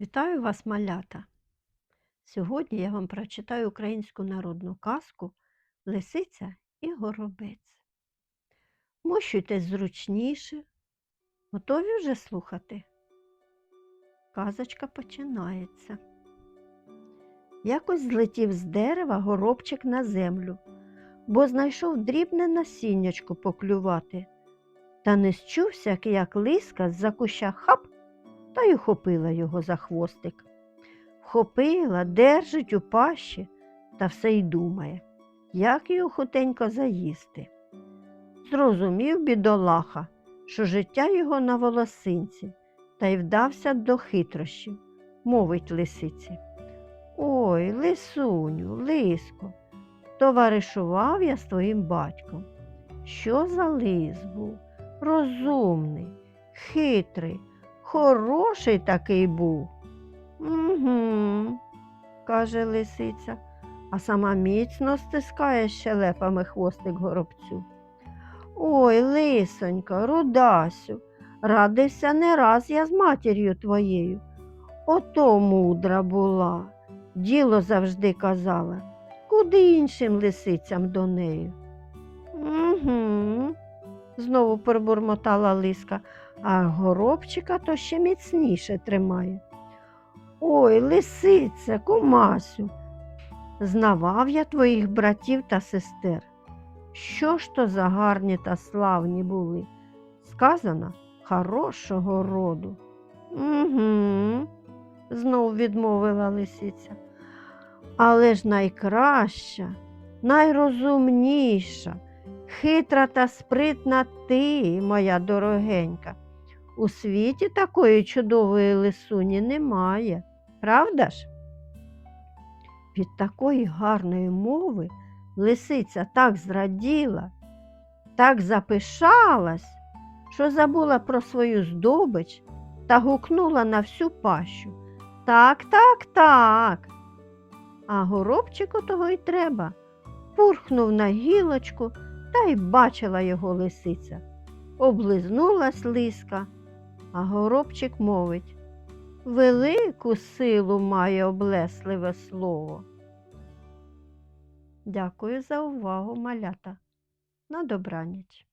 Вітаю вас, малята! Сьогодні я вам прочитаю українську народну казку Лисиця і горобець. Мощуйтесь зручніше. Готові вже слухати? Казочка починається. Якось злетів з дерева горобчик на землю, бо знайшов дрібне насіннячко поклювати. Та не счувся, як лиска з-за куща хап та й ухопила його за хвостик. Вхопила, держить у пащі та все й думає, як його хутенько заїсти. Зрозумів бідолаха, що життя його на волосинці, та й вдався до хитрощів, мовить лисиці. Ой, лисуню, лиско, товаришував я з твоїм батьком. Що за лис був? Розумний, хитрий, Хороший такий був. Угу, каже лисиця, а сама міцно стискає щелепами хвостик горобцю. Ой, лисонька, рудасю, радився не раз я з матір'ю твоєю. Ото мудра була. Діло завжди казала, куди іншим лисицям до неї. Угу, знову пробурмотала лиска, а горобчика то ще міцніше тримає. Ой, лисице, кумасю, знавав я твоїх братів та сестер. Що ж то за гарні та славні були? Сказано хорошого роду. Угу, знов відмовила лисиця. Але ж найкраща, найрозумніша, хитра та спритна ти, моя дорогенька. У світі такої чудової лисуні немає, правда ж? Від такої гарної мови лисиця так зраділа, так запишалась, що забула про свою здобич та гукнула на всю пащу. Так, так, так. А горобчику того й треба. Пурхнув на гілочку та й бачила його лисиця. Облизнулась лиска, а горобчик мовить Велику силу має облесливе слово. Дякую за увагу, малята. На добраніч.